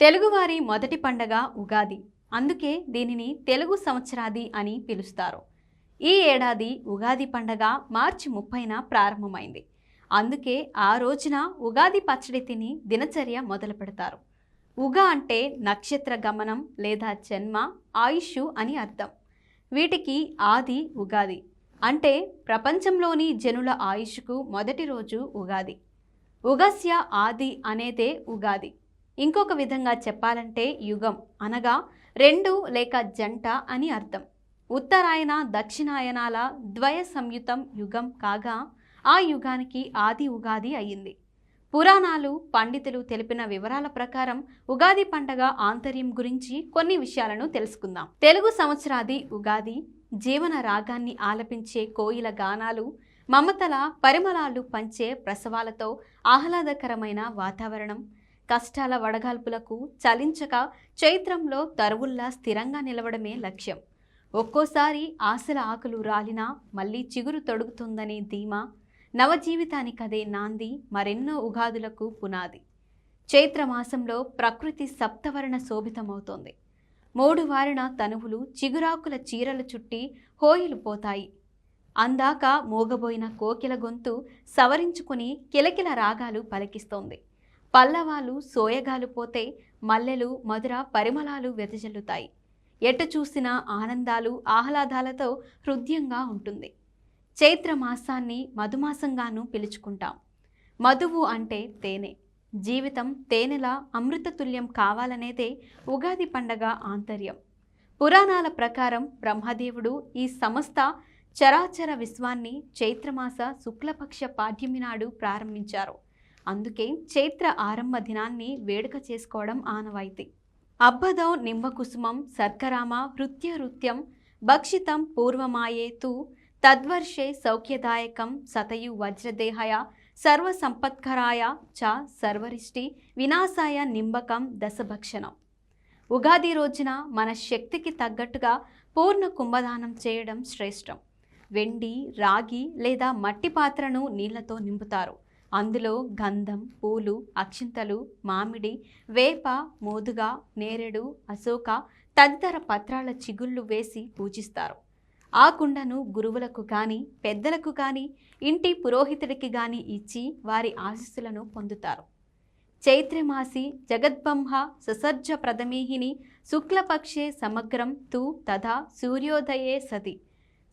తెలుగువారి మొదటి పండగ ఉగాది. అందుకే దీనిని తెలుగు సంవత్సరాది అని పిలుస్తారు. ఈ ఏడాది ఉగాది పండగ మార్చి ముప్పైన ప్రారంభమైంది. అందుకే ఆ రోజున ఉగాది పచ్చడి తిని దినచర్య మొదలు పెడతారు. ఉగా అంటే నక్షత్ర గమనం లేదా జన్మ ఆయుష్ అని అర్థం. వీటికి ఆది ఉగాది అంటే ప్రపంచంలోని జనుల ఆయుష్కు మొదటి రోజు ఉగాది. ఉగస్య ఆది అనేదే ఉగాది. ఇంకొక విధంగా చెప్పాలంటే యుగం అనగా రెండు లేక జంట అని అర్థం. ఉత్తరాయణ దక్షిణాయనాల ద్వయ సంయుతం యుగం కాగా ఆ యుగానికి ఆది ఉగాది అయ్యింది పురాణాలు పండితులు తెలిపిన వివరాల ప్రకారం ఉగాది పండగ ఆంతర్యం గురించి కొన్ని విషయాలను తెలుసుకుందాం. తెలుగు సంవత్సరాది ఉగాది జీవన రాగాన్ని ఆలపించే కోయిల గానాలు మమతల పరిమళాలు పంచే ప్రసవాలతో ఆహ్లాదకరమైన వాతావరణం కష్టాల వడగాల్పులకు చలించక చైత్రంలో తరువుల్లా స్థిరంగా నిలవడమే లక్ష్యం. ఒక్కోసారి ఆశల ఆకులు రాలినా మళ్ళీ చిగురు తొడుగుతుందనే ధీమా నవజీవితానికదే నాంది మరెన్నో ఉగాదులకు పునాది. చైత్రమాసంలో ప్రకృతి సప్తవర్ణ శోభితమవుతోంది. మూడు వారిన తనువులు చిగురాకుల చీరలు చుట్టి హోయిలు పోతాయి. అందాక మోగబోయిన కోకిల గొంతు సవరించుకుని కిలకిల రాగాలు పలికిస్తోంది. పల్లవాలు సోయగాలు పోతే మల్లెలు మధుర పరిమళాలు వెదజల్లుతాయి. ఎటు చూసినా ఆనందాలు ఆహ్లాదాలతో హృదయంగా ఉంటుంది. చైత్ర మాసాన్ని మధుమాసంగాను పిలుచుకుంటాం. మధువు అంటే తేనె. జీవితం తేనెలా అమృతతుల్యం కావాలనేదే ఉగాది పండగ ఆంతర్యం. పురాణాల ప్రకారం బ్రహ్మదేవుడు ఈ సమస్త చరాచర విశ్వాన్ని చైత్రమాస శుక్లపక్ష పాఠ్యమి నాడు ప్రారంభించారు. అందుకే చైత్ర ఆరంభ దినాన్ని వేడుక చేసుకోవడం ఆనవాయితీ. అబ్బదో నింబకుసుమం సర్కరామ హృత్య హృత్యం భక్షితం పూర్వమాయేతు తద్వర్షే సౌఖ్యదాయకం సతయు వజ్రదేహయ సర్వసంపత్కరాయ చ సర్వరిష్టి వినాశాయ నింబకం దశభక్షణం. ఉగాది రోజున మన శక్తికి తగ్గట్టుగా పూర్ణ కుంభదానం చేయడం శ్రేష్టం. వెండి రాగి లేదా మట్టి పాత్రను నీళ్ళతో నింపుతారు. అందులో గంధం పూలు అక్షింతలు మామిడి వేప మోదుగా నేరేడు అశోక తదితర పత్రాల చిగుళ్ళు వేసి పూజిస్తారు. ఆ కుండను గురువులకు కానీ పెద్దలకు కానీ ఇంటి పురోహితుడికి కానీ ఇచ్చి వారి ఆశీస్సులను పొందుతారు. చైత్రమాసి జగద్బ్రహ్మ ససర్జ ప్రథమీహిని శుక్లపక్షే సమగ్రం తు తథా సూర్యోదయే సతి.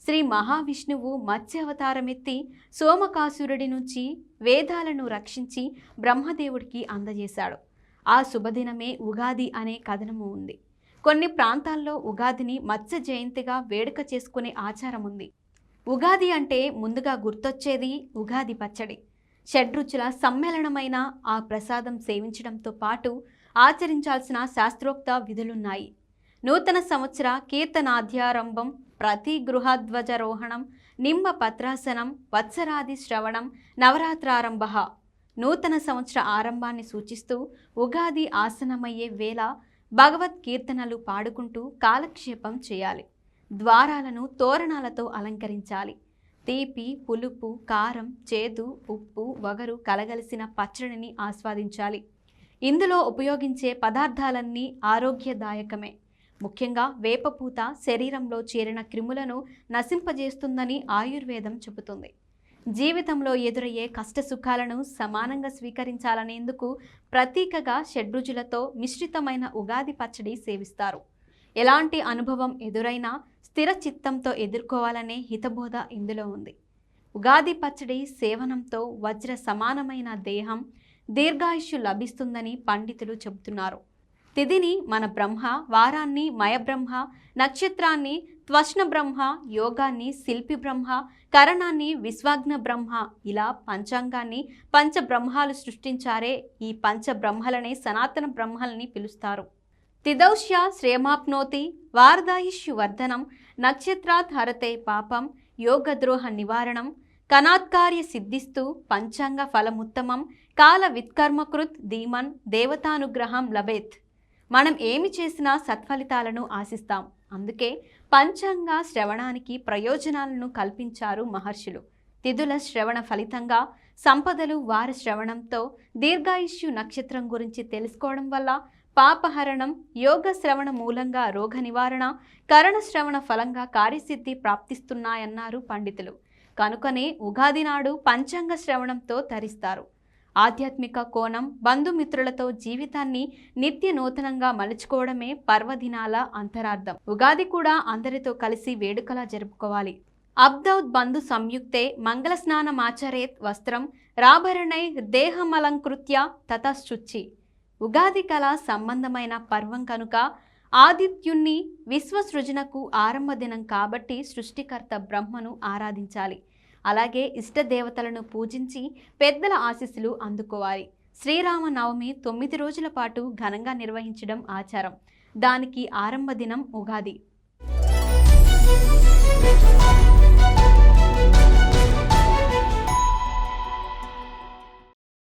శ్రీ మహావిష్ణువు మత్స్యావతారమెత్తి సోమకాసురుడి నుంచి వేదాలను రక్షించి బ్రహ్మదేవుడికి అందజేశాడు. ఆ శుభదినమే ఉగాది అనే కథనము ఉంది. కొన్ని ప్రాంతాల్లో ఉగాదిని మత్స్య జయంతిగా వేడుక చేసుకునే ఆచారం ఉంది ఉగాది అంటే ముందుగా గుర్తొచ్చేది ఉగాది పచ్చడి. షడ్రుచుల సమ్మేళనమైన ఆ ప్రసాదం సేవించడంతో పాటు ఆచరించాల్సిన శాస్త్రోక్త విధులున్నాయి. నూతన సంవత్సర కీర్తనాధ్యారంభం ప్రతి గృహధ్వజరోహణం నింబ పత్రాసనం వత్సరాది శ్రవణం నవరాత్రారంభ నూతన సంవత్సర ఆరంభాన్ని సూచిస్తూ ఉగాది ఆసనమయ్యే వేళ భగవద్ కీర్తనలు పాడుకుంటూ కాలక్షేపం చేయాలి. ద్వారాలను తోరణాలతో అలంకరించాలి. తీపి పులుపు కారం చేదు ఉప్పు వగరు కలగలిసిన పచ్చడిని ఆస్వాదించాలి. ఇందులో ఉపయోగించే పదార్థాలన్నీ ఆరోగ్యదాయకమే. ముఖ్యంగా వేపపూత శరీరంలో చేరిన క్రిములను నశింపజేస్తుందని ఆయుర్వేదం చెబుతుంది. జీవితంలో ఎదురయ్యే కష్ట సుఖాలను సమానంగా స్వీకరించాలనేందుకు ప్రతీకగా షడ్రుజులతో మిశ్రితమైన ఉగాది పచ్చడి సేవిస్తారు. ఎలాంటి అనుభవం ఎదురైనా స్థిర చిత్తంతో ఎదుర్కోవాలనే హితబోధ ఇందులో ఉంది. ఉగాది పచ్చడి సేవనంతో వజ్ర సమానమైన దేహం దీర్ఘాయుష్యు లభిస్తుందని పండితులు చెబుతున్నారు. తిథిని మన బ్రహ్మ వారాన్ని మయబ్రహ్మ నక్షత్రాన్ని త్వష్ణ బ్రహ్మ యోగాన్ని శిల్పి బ్రహ్మ కరణాన్ని విశ్వాగ్న బ్రహ్మ ఇలా పంచాంగాన్ని పంచబ్రహ్మాలు సృష్టించారే. ఈ పంచబ్రహ్మలనే సనాతన బ్రహ్మలని పిలుస్తారు. తిదౌష్య శ్రేమాప్నోతి వారదాయిష్యు వర్ధనం నక్షత్రాత్ హరతే పాపం యోగద్రోహ నివారణం కనాత్కార్య సిద్ధిస్తూ పంచాంగ ఫలముత్తమం కాల విత్కర్మకృత్ ధీమన్ దేవతానుగ్రహం లభేత్. మనం ఏమి చేసినా సత్ఫలితాలను ఆశిస్తాం. అందుకే పంచాంగ శ్రవణానికి ప్రయోజనాలను కల్పించారు మహర్షులు. తిథుల శ్రవణ ఫలితంగా సంపదలు వారి శ్రవణంతో దీర్ఘాయుష్యు నక్షత్రం గురించి తెలుసుకోవడం వల్ల పాపహరణం యోగ శ్రవణ మూలంగా రోగ నివారణ కరణ శ్రవణ ఫలంగా కార్యసిద్ధి ప్రాప్తిస్తున్నాయన్నారు పండితులు. కనుకనే ఉగాది నాడు పంచాంగ శ్రవణంతో తరిస్తారు. ఆధ్యాత్మిక కోణం బంధుమిత్రులతో జీవితాన్ని నిత్య నూతనంగా మలుచుకోవడమే పర్వదినాల అంతరార్థం. ఉగాది కూడా అందరితో కలిసి వేడుకలా జరుపుకోవాలి. అబ్దౌద్ బంధు సంయుక్తే మంగళ స్నానమాచరేత్ వస్త్రం రాభరణై దేహమలంకృత్య తతశుచి ఉగాది కళ సంబంధమైన పర్వం కనుక ఆదిత్యుణ్ణి విశ్వసృజనకు ఆరంభ దినం కాబట్టి సృష్టికర్త బ్రహ్మను ఆరాధించాలి. అలాగే ఇష్ట దేవతలను పూజించి పెద్దల ఆశీస్సులు అందుకోవాలి. శ్రీరామనవమి తొమ్మిది రోజుల పాటు ఘనంగా నిర్వహించడం ఆచారం. దానికి ఆరంభ దినం ఉగాది.